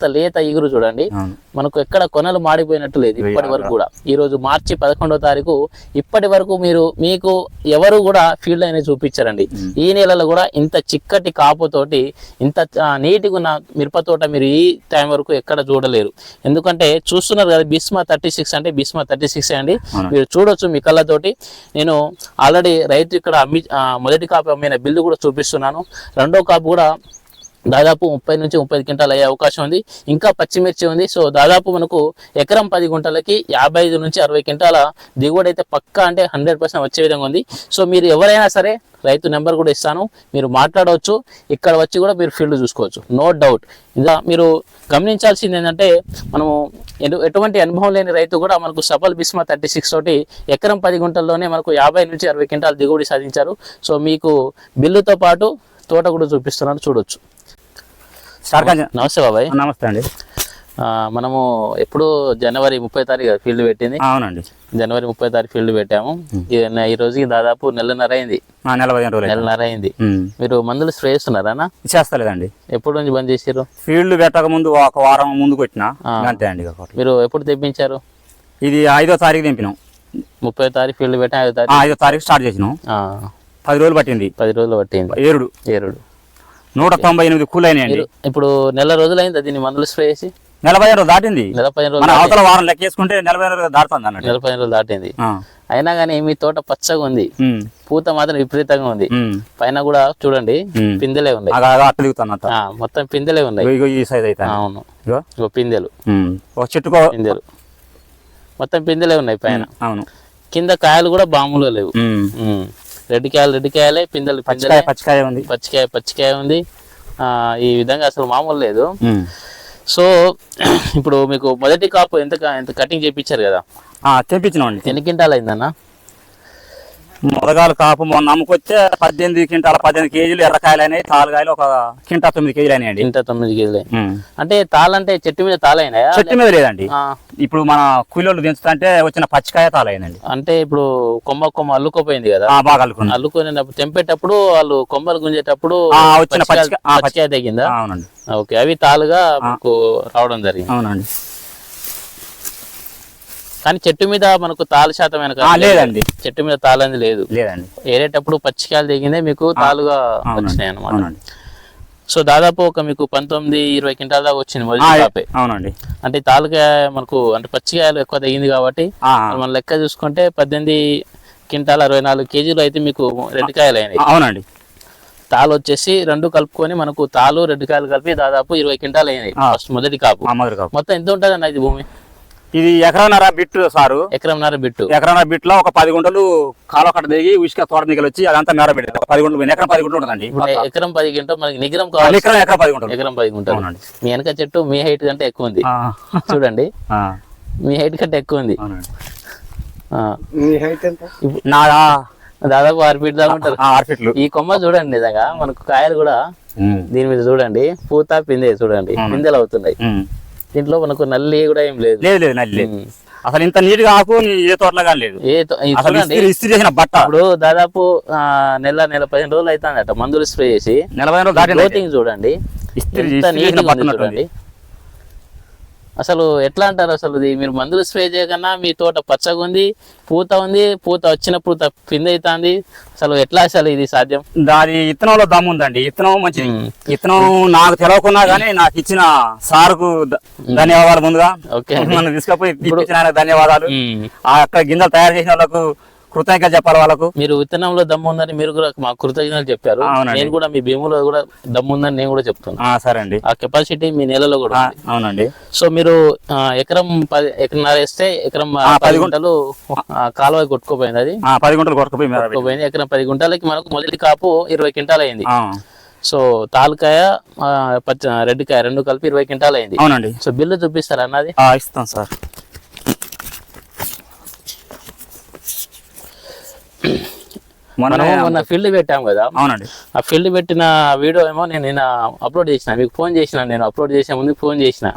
ఎంత లేత ఇగురు చూడండి. మనకు ఎక్కడ కొనలు మాడిపోయినట్టు లేదు ఇప్పటి వరకు కూడా. ఈ రోజు మార్చి పదకొండో తారీఖు ఇప్పటి వరకు మీరు మీకు ఎవరు కూడా ఫీల్డ్ అనేది చూపించారండి. ఈ నెలలో కూడా ఇంత చిక్కటి కాపుతోటి ఇంత నీటిగా ఉన్న మిరప తోట మీరు ఈ టైం వరకు ఎక్కడ చూడలేరు. ఎందుకంటే చూస్తున్నారు కదా బిస్మా థర్టీ సిక్స్ అంటే బిస్మా థర్టీ సిక్స్ అండి? మీరు చూడొచ్చు మీ కళ్ళతోటి. నేను ఆల్రెడీ రైతు ఇక్కడ అమ్మి మొదటి కాపు అమ్మిన బిల్లు కూడా చూపిస్తున్నాను. రెండో కాపు కూడా దాదాపు ముప్పై నుంచి ముప్పై క్వింటాలు అయ్యే అవకాశం ఉంది. ఇంకా పచ్చిమిర్చి ఉంది. సో దాదాపు మనకు ఎకరం పది గుంటలకి యాభై ఐదు నుంచి అరవై క్వింటాల దిగుబడి అయితే పక్కా అంటే హండ్రెడ్ పర్సెంట్ వచ్చే విధంగా ఉంది. సో మీరు ఎవరైనా సరే రైతు నెంబర్ కూడా ఇస్తాను. మీరు మాట్లాడవచ్చు. ఇక్కడ వచ్చి కూడా మీరు ఫీల్డ్ చూసుకోవచ్చు. No doubt. ఇంకా మీరు గమనించాల్సింది ఏంటంటే మనము ఎటు- ఎటువంటి అనుభవం లేని రైతు కూడా మనకు సఫల్ బిస్మా థర్టీ సిక్స్ తోటి ఎకరం పది గుంటల్లోనే మనకు యాభై నుంచి అరవై క్వింటాల దిగుబడి సాధించారు. సో మీకు బిల్లుతో పాటు తోట కూడా చూపిస్తున్నాను. చూడొచ్చు. స్టార్ నమస్తే బాబాయ్. నమస్తే అండి. మనము ఎప్పుడు జనవరి ముప్పై తారీఖు ఫీల్డ్ పెట్టింది? అవునండి. జనవరి ముప్పై తారీఖు ఫీల్డ్ పెట్టాము. ఈ- ఈ రోజుకి దాదాపు నెలన్నర అయింది. నెలన్నర అయింది. మీరు మందులు స్ప్రే చేస్తున్నారా చేస్తలేదండి. ఎప్పుడు నుంచి బంద్ చేసారు ఫీల్డ్ పెట్టక ముందు ఒక వారం ముందు కొట్టిన. అంతే అండి. మీరు ఎప్పుడు తెప్పించారు? ఇది ఐదో తారీఖు దింపినాం ముప్పై తారీఖు ఫీల్డ్ పెట్టా ఐదో తారీఖు? ఐదో తారీఖు స్టార్ట్ చేసినాం. పది రోజులు పట్టింది. పది రోజులు పట్టింది. ఏరుడు. ఏరుడు. నూట తొంభై ఎనిమిది కూలైనాయండి. ఇప్పుడు నెల రోజులు అయింది దీన్ని మందులు స్ప్రే చేసి? నెల పదిహేను రోజులు దాటింది. నెల పదిహేను మన రోజులు అవతల వారం లెక్కేసుకుంటే నెల పదిహేను రోజులు దాటుతుంది అన్నట్టు. నెల పదిహేను రోజులు దాటింది. అయినా కానీ మీ తోట పచ్చగా ఉంది. పూత మాత్రం విపరీతంగా ఉంది. పైన కూడా చూడండి. పిందెలే ఉన్నాయి. మొత్తం పిందెలే ఉన్నాయి. అవును. ఇగో. పిందెలు. చెట్టుకో పిందెలు. మొత్తం పిందెలే ఉన్నాయి పైన. అవును. కింద కాయలు కూడా బాములుగా లేవు. రెడ్ కాయలు రెడ్ కాయలే పిందెలు పిందెలే. పచ్చికాయ ఉంది. పచ్చికాయ పచ్చికాయ ఉంది. ఆ, ఈ విధంగా అసలు మామూలు లేదు. సో ఇప్పుడు మీకు మొదటి కాపు ఎంత ఎంత కటింగ్ చేయించారు కదా? ఆ, తెప్పించినామండి. ఎన్ని క్వింటాలు అయిందన్న మొదగాలు కాపు మొన్న అమ్ముకొస్తే పద్దెనిమిది క్వింటాల పద్దెనిమిది కేజీలు ఎర్రకాయలు అయినాయి. తాలుగాయలు ఒక క్వింటా తొమ్మిది కేజీలు అయినాయండి. ఇంత తొమ్మిది కేజీలు. అంటే తాళంటే చెట్టు మీద తాళైనాయా చెట్టు మీద లేదండి. ఇప్పుడు మన కూలీలు దించుతుంటే వచ్చిన పచ్చికాయ తాలైందండి అంటే ఇప్పుడు కొమ్మ కొమ్మ అల్లుకోపోయింది కదా? బాగా అల్లుకున్నా. అల్లుకునేటప్పుడు తెంపేటప్పుడు వాళ్ళు కొమ్మలు గుంజేటప్పుడు వచ్చిన పచ్చికాయ- తగ్గిందా అవునండి. ఓకే అవి తాలుగా మీకు రావడం జరిగింది. అవునండి. కానీ చెట్టు మీద మనకు తాలు శాతం వెనక లేదండి. చెట్టు మీద తాళంది లేదు. లేదండి. ఏరేటప్పుడు పచ్చికాయలు దిగిందే మీకు తాలుగా వచ్చినాయి అనమాట సో దాదాపు ఒక మీకు పంతొమ్మిది ఇరవై క్వింటాల దాకా వచ్చింది మొదటి అవునండి. అంటే తాలుగా మనకు అంటే పచ్చికాయలు ఎక్కువ తగ్గింది కాబట్టి మనం లెక్క చూసుకుంటే పద్దెనిమిది క్వింటాల్ అరవై నాలుగు కేజీలు అయితే మీకు రెండు కాయలు అయినాయి అవునండి. తాలు వచ్చేసి రెండు కలుపుకొని మనకు తాలు రెండు కాయలు కలిపి దాదాపు ఇరవై క్వింటాలు అయినాయి. ఫస్ట్ మొదటి కాపు. ఆ మొదటి కాపు. మొత్తం ఎంత ఉంటుంది అన్న ఇది భూమి? ఇది ఎకరన్నర బిట్టు సారు. ఎకరంన్నర బిట్టు. ఎకరన్నర బిట్లో ఒక పది గుంటలు కాలువ కట్ట దిగి ఉసుక తోట దిగలు వచ్చి అదంతా మేర పెడతారు ఒక పది గుంటలు. ఎకరం పది గుంటలు ఉంటుందండి. ఎకరం పది గంటలు మనకి నిగరం కావాలి. ఎకరం ఎకరం పది గుంటలు. ఎకరం పది గుంటలు. మీ వెనక చెట్టు మీ హైట్ కంటే ఎక్కువ ఉంది. చూడండి. మీ హైట్ కంటే ఎక్కువ ఉంది. మీ హైట్ ఎంత? నా దాదాపు ఆరు ఫీట్ దాకా ఉంటారు ఆరు ఫీట్లు. ఈ కొమ్మ చూడండి నిజంగా. మనకు కాయలు కూడా దీని మీద చూడండి. పూత పిందే చూడండి. పిందెలు అవుతున్నాయి. దీంట్లో మనకు నల్లి కూడా ఏం లేదు. లేదు లేదు నల్లి లేదు. అసలు ఇంత నీట్గా ఆకు ఏ తోటలో లేదు. ఇస్త్రీ చేసిన బట్ట. ఇప్పుడు దాదాపు నెల నెల పదిహేను రోజులు అవుతుందట మందులు స్ప్రే చేసి. రోజులు దాటింది. అయితే. గ్రోతింగ్ చూడండి. ఇస్త్రీ. చూడండి. అసలు ఎట్లా అంటారు అసలు ఇది? మీరు మందులు స్ప్రే చేయకన్నా మీ తోట పచ్చగా ఉంది పూత ఉంది పూత వచ్చిన పూత పిండి అవుతుంది అసలు ఎట్లా అసలు ఇది సాధ్యం? దాని ఇత్తనంలో దమ్ము ఉందండి. ఇత్తనం మంచిది. ఇత్తనం నాకు తెలవకున్నా గానీ నాకు ఇచ్చిన సార్కు ధన్యవాదాలు ముందుగా. ఓకే. నన్ను తీసుకపోయి ధన్యవాదాలు. అక్కడ గింజలు తయారు చేసిన వాళ్ళకు కృతజ్ఞత చెప్పాలి వాళ్ళకు. మీరు విత్తనంలో దమ్ము ఉందని మీరు కూడా మా కృతజ్ఞతలు చెప్పారు. నేను కూడా మీ భీములో కూడా దమ్ము ఉందని నేను కూడా చెప్తున్నాను ఆ, సరే అండి ఆ కెపాసిటీ మీ నెలలో కూడా. అవునండి. సో మీరు ఎకరం పది ఎకరన్నర వేస్తే ఎకరం పది గుంటలు కాలువ కొట్టుకోపోయింది అది. పది గుంటలు. కొట్టుకోపోయింది ఎకరం పది గుంటలకి మనకు మొదటి కాపు ఇరవై క్వింటాల్ అయింది. సో తాలుకాయ రెడ్ కాయ రెండు కలిపి ఇరవై క్వింటాల్ అయింది. అవునండి. సో బిల్లు చూపిస్తారా అన్నది ఇస్తాం సార్. మొన్న మనం మొన్న ఫీల్డ్ పెట్టాం కదా. అవునండి. ఆ ఫీల్డ్ పెట్టిన వీడియో ఏమో నేను నిన్న అప్లోడ్ చేసిన. మీకు ఫోన్ చేసిన నేను అప్లోడ్ చేసే ముందు ఫోన్ చేసిన.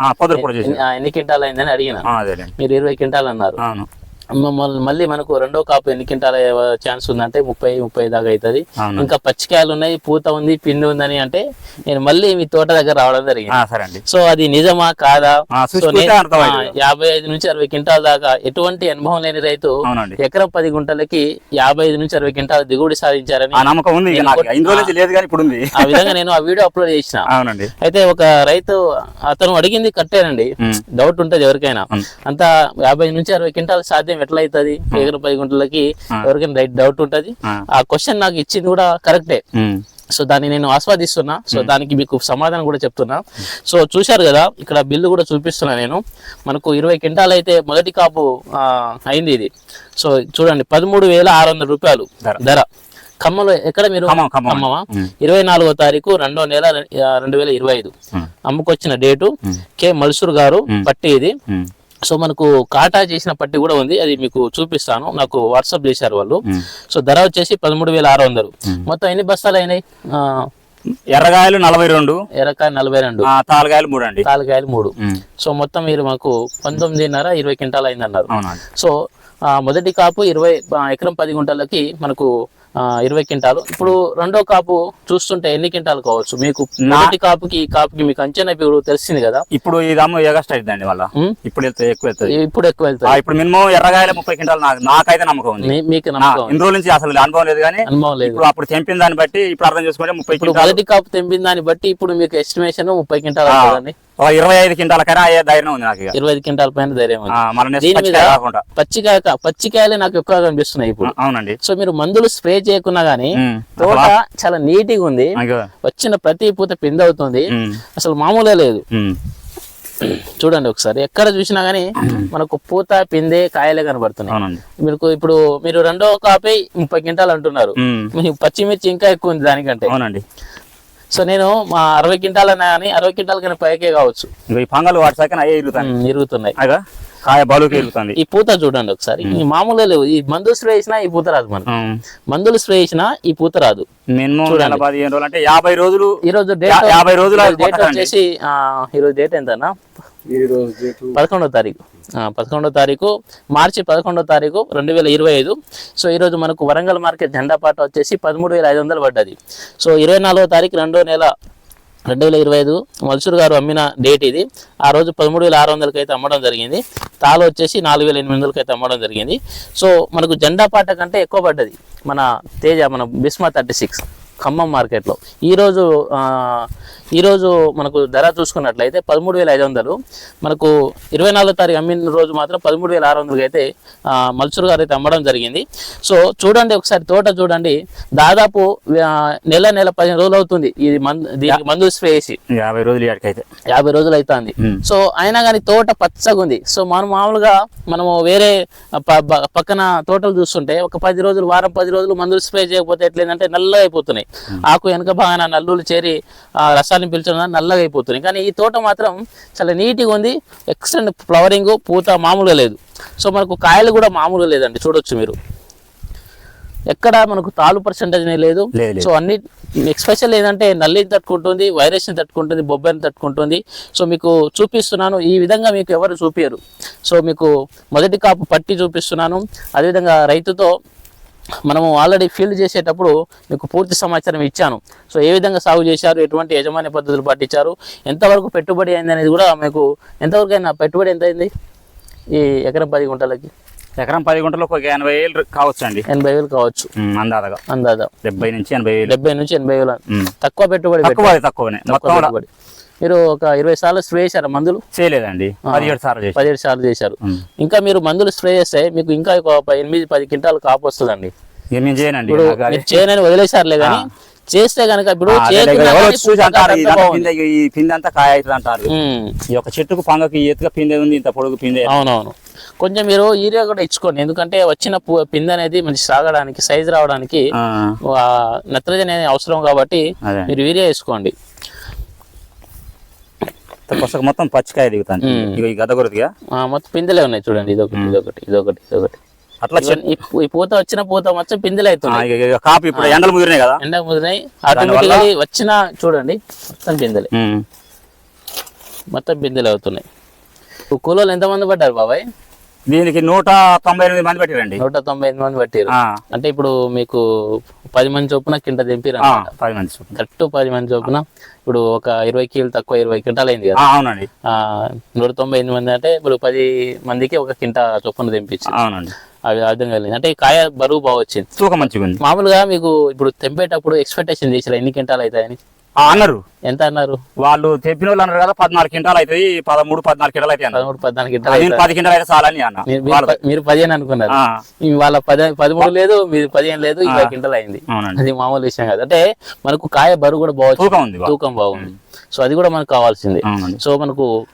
ఎన్ని- క్వింటాల్ అయిందని అడిగిన. మీరు ఇరవై క్వింటాల్ అన్నారు. మమ్మల్ని మళ్ళీ మనకు రెండో కాపు ఎన్ని క్వింటాల ఛాన్స్ ఉందంటే ముప్పై ముప్పై దాకా అవుతుంది. ఇంకా పచ్చికాయలు ఉన్నాయి పూత ఉంది పిండి ఉందని అంటే నేను మళ్ళీ మీ తోట దగ్గర రావడం జరిగింది. సో అది నిజమా కాదా? యాభై ఐదు నుంచి అరవై క్వింటాల దాకా ఎటువంటి అనుభవం లేని రైతు ఎకరం పది గుంటలకి యాభై ఐదు నుంచి అరవై క్వింటాల దిగుబడి సాధించారని ఆ విధంగా నేను ఆ వీడియో అప్లోడ్ చేసిన. అయితే ఒక రైతు అతను అడిగింది కట్టేనండి. డౌట్ ఉంటది ఎవరికైనా. అంత యాభై నుంచి అరవై క్వింటాలు సాధ్యం ఎట్లా అవుతుంది ఎకరం పది గుంటలకి ఎవరికైనా రైట్ డౌట్ ఉంటది. ఆ. క్వశ్చన్ నాకు ఇచ్చింది కూడా కరెక్టే. సో దాన్ని నేను ఆస్వాదిస్తున్నా. సో దానికి మీకు సమాధానం కూడా చెప్తున్నా. సో చూశారు కదా ఇక్కడ బిల్లు కూడా చూపిస్తున్నా నేను. మనకు ఇరవై క్వింటాలు అయితే మొదటి కాపు అయింది ఇది. సో చూడండి పదమూడు వేల ఆరు వందల రూపాయలు ధర. ఖమ్మంలో ఎక్కడ మీరు? ఖమ్మం, ఖమ్మం. ఖమ్మమా. ఇరవై నాలుగో తారీఖు రెండో నెల రెండు వేల ఇరవై ఐదు. అమ్ముకొచ్చిన డేటు కె. మల్సూర్ గారు పట్టి ఇది. సో మనకు కాటా చేసిన పట్టి కూడా ఉంది. అది మీకు చూపిస్తాను. నాకు వాట్సాప్ చేశారు వాళ్ళు. సో ధర వచ్చేసి పదమూడు వేల ఆరు వందలు. మొత్తం ఎన్ని బస్తాలు అయినాయి? ఎర్రగాయలు నలభై రెండు. ఎర్రకాయ నలభై రెండు. తాలగాయలు మూడు అండి తాలకాయలు మూడు. సో మొత్తం మీరు మాకు పంతొమ్మిదిన్నర ఇరవై క్వింటాలు అయిందన్నారు. సో మొదటి కాపు ఇరవై ఎకరం పది గుంటలకి మనకు ఇరవై క్వింటాలు. ఇప్పుడు రెండో కాపు చూస్తుంటే ఎన్ని క్వింటాలు కావచ్చు? మీకు మొదటి కాపుకి ఈ కాపుకి మీకు అంచనా ఇప్పుడు తెలిసింది కదా? ఇప్పుడు ఇది అమ్మ ఎగస్ట్ అవుతుందండి వాళ్ళ? ఇప్పుడు వెళ్తే ఎక్కువ వెళ్తుంది. ఇప్పుడు ఎక్కువ వెళ్తుంది. ఇప్పుడు మినిమం ఎర్రగాయలు ముప్పై క్వింటాలు నాకు నాకైతే నమ్మకం ఉంది. మీకు ఇన్ని రోజుల నుంచి అసలు అనుభవం లేదు కానీ అనుభవం లేదు. ఇప్పుడు అప్పుడు తెంపిన దాన్ని బట్టి ఇప్పుడు అర్థం చేసుకుంటే ముప్పై ఇప్పుడు మొదటి కాపు తెంపిన దాన్ని బట్టి ఇప్పుడు మీకు ఎస్టిమేషన్ ముప్పై క్వింటాలు. అవుతుందండి. ఇరవై ఐదు క్వింటాల కన్నా అయ్యే ధైర్యం ఉంది నాకు ఇరవై ఐదు క్వింటాల పైన ధైర్యం ఉంది. పచ్చికాయ పచ్చికాయలే నాకు ఎక్కువ కనిపిస్తున్నాయి ఇప్పుడు. అవునండి. సో మీరు మందులు స్ప్రే చేయకున్నా గానీ. తోట చాలా నీటిగా ఉంది. వచ్చిన ప్రతి పూత పిండి అవుతుంది. అసలు మామూలే లేదు. చూడండి ఒకసారి. ఎక్కడ చూసినా గానీ మనకు పూత పిందే కాయలే కనబడుతున్నాయి. మీకు ఇప్పుడు మీరు రెండో కాపీ ముప్పై క్వింటాలు అంటున్నారు. మీకు పచ్చిమిర్చి ఇంకా ఎక్కువ ఉంది దానికంటే. అవునండి. సో నేను మా అరవై క్వింటాల్ అన్నా కానీ అరవై క్వింటాల్ కానీ పైకే కావచ్చు. ఈ పంగలు వాటి ఇరుగుతున్నాయి. కాయ బలుకి ఇరుగుతుంది ఈ పూత చూడండి ఒకసారి. ఈ మామూలే లేవు. ఈ మందులు స్ప్రే చేసినా ఈ పూత రాదు మనకు. ఉమ్. మందులు స్ప్రే చేసినా ఈ పూత రాదు. మినిమం నెల పదిహేను రోజులు అంటే యాభై రోజులు ఈ రోజు డేట్ యాభై రోజులు ఈరోజు డేట్. వచ్చేసి ఆ, ఈరోజు డేట్ ఎంతనా పదకొండో తారీఖు. ఆ, పదకొండో తారీఖు మార్చి పదకొండో తారీఖు రెండు వేల ఇరవై ఐదు. సో ఈరోజు మనకు వరంగల్ మార్కెట్ జెండా పాట వచ్చేసి పదమూడు వేల ఐదు వందలు పడ్డది. సో ఇరవై నాలుగో తారీఖు రెండో నెల రెండు వేల ఇరవై ఐదు మల్సూర్ గారు అమ్మిన డేట్ ఇది. ఆ రోజు పదమూడు వేల ఆరు వందలకి అయితే అమ్మడం జరిగింది. తాలు వచ్చేసి నాలుగు వేల ఎనిమిది వందలకి అయితే అమ్మడం జరిగింది. సో మనకు జెండా పాట కంటే ఎక్కువ పడ్డది మన తేజ మన బిస్మా థర్టీ సిక్స్. ఖమ్మం మార్కెట్లో ఈరోజు ఆ, ఈరోజు మనకు ధర చూసుకున్నట్లయితే పదమూడు వేల ఐదు వందలు. మనకు ఇరవై నాలుగో తారీఖు అమ్మిన రోజు మాత్రం పదమూడు వేల ఆరు వందలకి అయితే మల్సూర్ గారు అయితే అమ్మడం జరిగింది. సో చూడండి ఒకసారి తోట చూడండి. దాదాపు నెల నెల పదిహేను రోజులు అవుతుంది ఇది మందు దీనికి మందు స్ప్రే చేసి. యాభై రోజులు ఇక్కడికైతే యాభై రోజులు అవుతుంది. సో అయినా కానీ తోట పచ్చగా ఉంది. సో మనం మామూలుగా మనము వేరే పక్కన తోటలు చూస్తుంటే ఒక పది రోజులు వారం పది రోజులు మందులు స్ప్రే చేయకపోతే ఎట్లేదంటే నల్లగా అయిపోతున్నాయి. ఆకు వెనక భాగాన నల్లులు చేరి ఆ రసాన్ని పీల్చడం నల్లగా అయిపోతున్నాయి కానీ ఈ తోట మాత్రం చాలా నీట్గా ఉంది. ఎక్సలెంట్ ఫ్లవరింగ్ పూత మామూలుగా లేదు. సో మనకు కాయలు కూడా మామూలుగా లేదండి. చూడొచ్చు మీరు. ఎక్కడ మనకు తాలు పర్సెంటేజ్ లేదు. సో అన్ని ఎక్స్పెషల్ ఏంటంటే నల్లిని తట్టుకుంటుంది వైరస్ని తట్టుకుంటుంది బొబ్బని తట్టుకుంటుంది. సో మీకు చూపిస్తున్నాను. ఈ విధంగా మీకు ఎవరు చూపించరు సో మీకు మొదటి కాపు పట్టి చూపిస్తున్నాను. అదేవిధంగా రైతుతో మనము ఆల్రెడీ ఫీల్డ్ చేసేటప్పుడు మీకు పూర్తి సమాచారం ఇచ్చాను. సో ఏ విధంగా సాగు చేశారు? ఎటువంటి యజమాని పద్ధతులు పాటించారు? ఎంతవరకు పెట్టుబడి అయింది అనేది కూడా మీకు ఎంతవరకు అయినా పెట్టుబడి ఎంత అయింది? ఈ ఎకరం పది గుంటలకి. ఎకరం పది గుంటలకు ఒక ఎనభై వేలు కావచ్చు అండి. ఎనభై వేలు కావచ్చు. అందాదగా అందాదా డెబ్బై నుంచి ఎనభై వేలు. డెబ్బై నుంచి ఎనభై వేలు. తక్కువ పెట్టుబడి తక్కువ తక్కువనే. తక్కువ మొత్తం పెట్టుబడి. మీరు ఒక ఇరవై సార్లు స్ప్రే చేశారు మందులు? చేయలేదండి. పదిహేడు సార్లు పదిహేడు సార్లు చేశారు. ఇంకా మీరు మందులు స్ప్రే చేస్తే మీకు ఇంకా ఒక ఎనిమిది పది క్వింటాలు కాపు వస్తుందండి. ఇప్పుడు చేయనని వదిలేశారులే కానీ చేస్తే కనుక ఇప్పుడు. పిందె ఈ పిందె అంతా కాయ అవుతుంది అంటారు. ఈ యొక్క చెట్టుకు పంగకి ఎత్తుగా పిందె ఉంది ఇంత పొడుగు పిందె. అవునవును. కొంచెం మీరు యూరియా కూడా ఇచ్చుకోండి. ఎందుకంటే వచ్చిన పు- పిండి అనేది మంచి సాగడానికి సైజు రావడానికి నత్రజని అనేది అవసరం కాబట్టి మీరు యూరియా వేసుకోండి. పుస్తకం మొత్తం పచ్చికాయ దిగుతాను. ఇక ఈ గద మొత్తం పిందెలే ఉన్నాయి చూడండి ఇదొకటి ఇదొకటి ఇదొకటి ఇదొకటి. అట్లా ఈ పూత వచ్చిన పూత మొత్తం పిందెలు ఇక కాపు ఇప్పుడు ఎండలు ముదిరినాయి కదా. ఎండ ముదిరినాయి. ఆటోమేటిక్గా వచ్చిన చూడండి మొత్తం పిందెలే. మొత్తం పిందెలు అవుతున్నాయి. కూలోళ్ళు ఎంతమంది పడ్డారు బాబాయ్? దీనికి నూట తొంభై ఎనిమిది మంది పెట్టారండి. నూట తొంభై ఎనిమిది మంది పట్టారు. అంటే ఇప్పుడు మీకు పది మంది చొప్పున కింట దింపిరు పది మంది చొప్పున. కరెక్ట్ పది మంది చొప్పున ఇప్పుడు ఒక ఇరవై కిలో తక్కువ ఇరవై క్వింటాలు అయింది కదా. అవునండి. నూట తొంభై ఎనిమిది మంది అంటే ఇప్పుడు పది మందికి ఒక కింట చొప్పున దింపించి. అవునండి. అవి అర్థం కలిగింది అంటే కాయ బరువు బాగా వచ్చింది. తూకం మంచిగా మామూలుగా మీకు ఇప్పుడు తెంపేటప్పుడు ఎక్స్పెక్టేషన్ చేసారు ఎన్ని క్వింటాలు అవుతాయని? అన్నారు. ఎంత అన్నారు? వాళ్ళు తెప్పిన వాళ్ళు అన్నారు కదా పద్నాలుగు క్వింటాలు అవుతాయి పదమూడు పద్నాలుగు క్వింటాలు అయితే పదమూడు పద్నాలుగు క్వింటాలు. పది క్వింటాలు అయితే చాలని అన్న. మీరు- పదిహేను అనుకున్నారు. వాళ్ళ పది పదమూడు లేదు మీరు పదిహేను లేదు ఇరవై క్వింటాలు అయింది. అది మామూలు విషయం కాదు. అంటే మనకు కాయ బరువు కూడా బాగా తూకం బాగుంది. సో అది కూడా మనకు కావాల్సింది. సో మనకు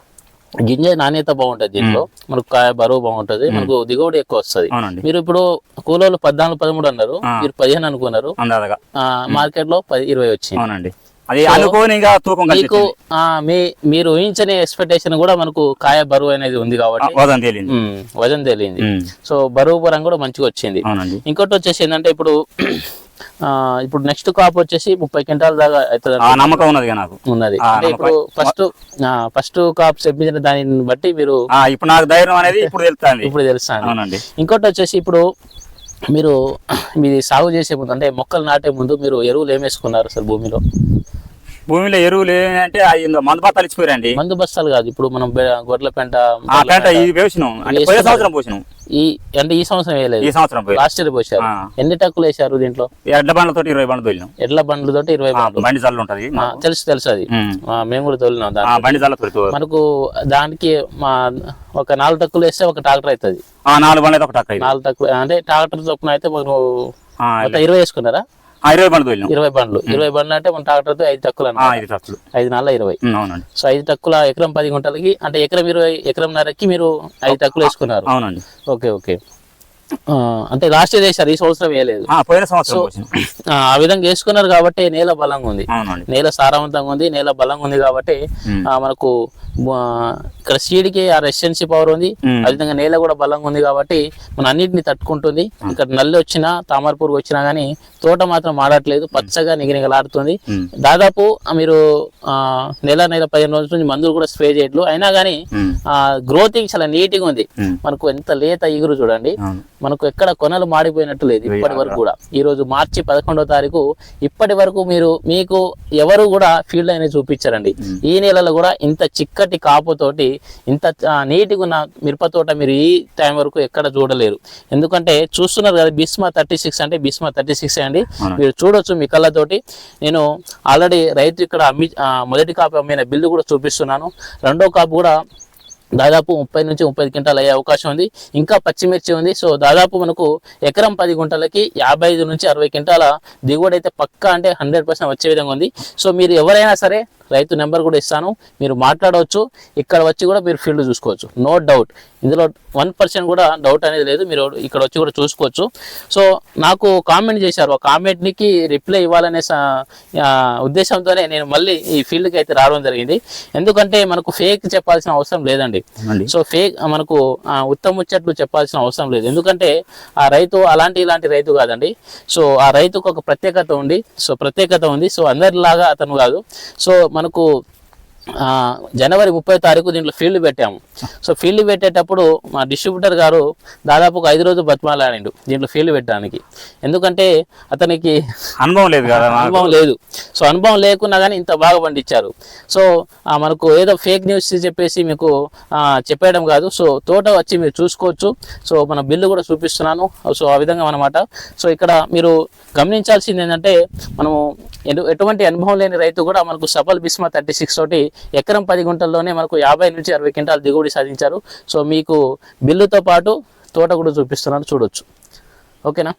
గింజ నాణ్యత బాగుంటది దీంట్లో. మనకు కాయ బరువు బాగుంటది. మనకు దిగుబడి ఎక్కువ వస్తది. మీరు ఇప్పుడు కూలోళ్ళు పద్నాలుగు పదమూడు అన్నారు. మీరు పదిహేను అనుకున్నారు. మార్కెట్లో పది ఇరవై వచ్చింది. అది అనుకోని తూకం మీకు మీ మీరు ఊహించని ఎక్స్పెక్టేషన్ కూడా మనకు కాయ బరువు అనేది ఉంది కాబట్టి తేలింది. వజన్ తెలియంది ఉమ్, సో బరువు పరంగా కూడా మంచిగా వచ్చింది. ఇంకోటి వచ్చేసి ఏంటంటే ఇప్పుడు ఆ, ఇప్పుడు నెక్స్ట్ కాప్ వచ్చేసి ముప్పై క్వింటాల దాకా అవుతుంది నమ్మకం ఉన్నది నాకు. ఉన్నది. ఇప్పుడు ఫస్ట్ ఫస్ట్ కాప్ చెప్పించిన దానిని బట్టి మీరు ఇప్పుడు నాకు ధైర్యం అనేది ఇప్పుడు తెలుస్తుంది. ఇప్పుడు తెలుస్తాను ఇంకోటి వచ్చేసి ఇప్పుడు మీరు మీది సాగు చేసే ముందు అంటే మొక్కలు నాటే ముందు మీరు ఎరువులు ఏం వేసుకున్నారు అసలు భూమిలో? భూమిలో ఎరువులు ఇందులో మందు బత్తాలు ఇచ్చిపోయారండి. మందు బస్తాలు కాదు ఇప్పుడు మనం గొర్రెల పెంట పెంట ఇది వేసినాం. అంటే పోయిన సంవత్సరం పోసినాం. ఈ అంటే ఈ సంవత్సరం వేయలేదు. ఈ సంవత్సరం లాస్ట్ ఇయర్ పోసారు. ఎన్ని టక్కులు వేసారు దీంట్లో? ఎడ్ల బండ్లతో ఇరవై బండ్లు తోలినాం. ఎడ్ల బండ్లతోటి ఇరవై ఆ, బండ్లు. బండి జల్లు ఉంటది తెలుసు తెలుసు అది. మేము కూడా తోలినాం బండి జల్ల మనకు దానికి మా ఒక నాలుగు టక్కులు వేస్తే ఒక ట్రాక్టర్ అవుతుంది ఆ నాలుగు బండ్లు అయితే ఒక టక్క ఇది. నాలుగు టక్కులు అంటే ట్రాక్టర్ చొప్పున అయితే ఇరవై వేసుకున్నారా? ఇరవై బండ్లు ఇరవై బండ్లు. ఇరవై బండ్లు అంటే మన ట్రాక్టర్తో ఐదు ట్రక్కులు ఐదు నాలుగు ఇరవై. అవునండి. సో ఐదు టక్కుల ఎకరం పది గుంటలకి అంటే ఎకరం ఇరవై ఎకరం నరకి మీరు ఐదు టక్కులు వేసుకున్నారు. అవునండి. Okay okay. అంటే లాస్ట్ ఇయర్ వేసారు ఈ సంవత్సరం వేయలేదు. ఆ, పోయిన సంవత్సరం ఆ ఆ విధంగా వేసుకున్నారు కాబట్టి నేల బలంగా ఉంది. నేల సారవంతంగా ఉంది నేల బలంగా ఉంది కాబట్టి. ఆ, మనకు ఆ, ఇక్కడ సీడ్కి ఆ రెసిస్టెన్సీ పవర్ ఉంది. ఉమ్. అదేవిధంగా నేల కూడా బలంగా ఉంది కాబట్టి మన అన్నిటిని తట్టుకుంటుంది. ఇక్కడ నల్లి వచ్చినా తామర పురుగు వచ్చినా కానీ తోట మాత్రం మాడట్లేదు పచ్చగా నిగనిగలాడుతుంది. దాదాపు ఆ, మీరు ఆ, నెల నెల పదిహేను రోజుల నుంచి మందులు కూడా స్ప్రే చేయట్లు అయినా ఉమ్. గ్రోతింగ్ చాలా నీట్గా ఉంది. ఉమ్. మనకు ఎంత లేత ఇగురు చూడండి. మనకు ఎక్కడ కొనలు మాడిపోయినట్టు లేదు ఇప్పటి వరకు కూడా. ఈ రోజు మార్చి పదకొండో తారీఖు ఇప్పటి వరకు మీరు మీకు ఎవరు కూడా ఫీల్డ్ అనేది చూపించారండి. ఈ నెలలో కూడా ఇంత చిక్కటి కాపుతోటి ఇంత నీటిగా ఉన్న మిరప తోట మీరు ఈ టైం వరకు ఎక్కడ చూడలేరు. ఎందుకంటే చూస్తున్నారు కదా బిస్మా థర్టీ సిక్స్ అంటే బిస్మా థర్టీ సిక్స్ అండి. మీరు చూడొచ్చు మీ కళ్ళతోటి. నేను ఆల్రెడీ రైతు ఇక్కడ అమ్మి మొదటి కాపు అమ్మిన బిల్లు కూడా చూపిస్తున్నాను. రెండో కాపు కూడా దాదాపు ముప్పై నుంచి ముప్పై క్వింటాలు అయ్యే అవకాశం ఉంది. ఇంకా పచ్చిమిర్చి ఉంది. సో దాదాపు మనకు ఎకరం పది గుంటలకి యాభై ఐదు నుంచి అరవై క్వింటాల దిగుబడి అయితే పక్కా అంటే హండ్రెడ్ పర్సెంట్ వచ్చే విధంగా ఉంది. సో మీరు ఎవరైనా సరే రైతు నెంబర్ కూడా ఇస్తాను. మీరు మాట్లాడవచ్చు. ఇక్కడ వచ్చి కూడా మీరు ఫీల్డ్ చూసుకోవచ్చు. No doubt. ఇందులో వన్ పర్సెంట్ కూడా డౌట్ అనేది లేదు. మీరు ఇక్కడ వచ్చి కూడా చూసుకోవచ్చు. సో నాకు కామెంట్ చేశారు. ఆ కామెంట్కి రిప్లై ఇవ్వాలనే ఉద్దేశంతోనే నేను మళ్ళీ ఈ ఫీల్డ్కి అయితే రావడం జరిగింది. ఎందుకంటే మనకు ఫేక్ చెప్పాల్సిన అవసరం లేదండి. సో ఫేక్ మనకు ఆ, ఉత్తమ ముచ్చట్లు చెప్పాల్సిన అవసరం లేదు. ఎందుకంటే ఆ రైతు అలాంటి ఇలాంటి రైతు కాదండి. సో ఆ రైతుకు ఒక ప్రత్యేకత ఉంది. సో ప్రత్యేకత ఉంది. సో అందరిలాగా అతను కాదు. సో మనకు జనవరి ముప్పై తారీఖు దీంట్లో ఫీల్డ్ పెట్టాము. సో ఫీల్డ్ పెట్టేటప్పుడు మా డిస్ట్రిబ్యూటర్ గారు దాదాపు ఒక ఐదు రోజులు బతిమాలాడిండు దీంట్లో ఫీల్డ్ పెట్టడానికి. ఎందుకంటే అతనికి అనుభవం లేదు కదా. అనుభవం లేదు. సో అనుభవం లేకున్నా కానీ ఇంత బాగా పండించారు. సో మనకు ఏదో ఫేక్ న్యూస్ చెప్పేసి మీకు చెప్పేయడం కాదు. సో తోట వచ్చి మీరు చూసుకోవచ్చు. సో మన బిల్లు కూడా చూపిస్తున్నాను. సో ఆ విధంగా అనమాట సో ఇక్కడ మీరు గమనించాల్సింది ఏంటంటే మనము ఎటు- ఎటువంటి అనుభవం లేని రైతు కూడా మనకు సఫల్ బిస్మా థర్టీ సిక్స్ తోటి ఎకరం పది గుంటల్లోనే మనకు యాభై నుంచి అరవై క్వింటాలు దిగుబడి సాధించారు. సో మీకు బిల్లుతో పాటు తోట కూడా చూపిస్తున్నాను చూడొచ్చు. ఓకేనా?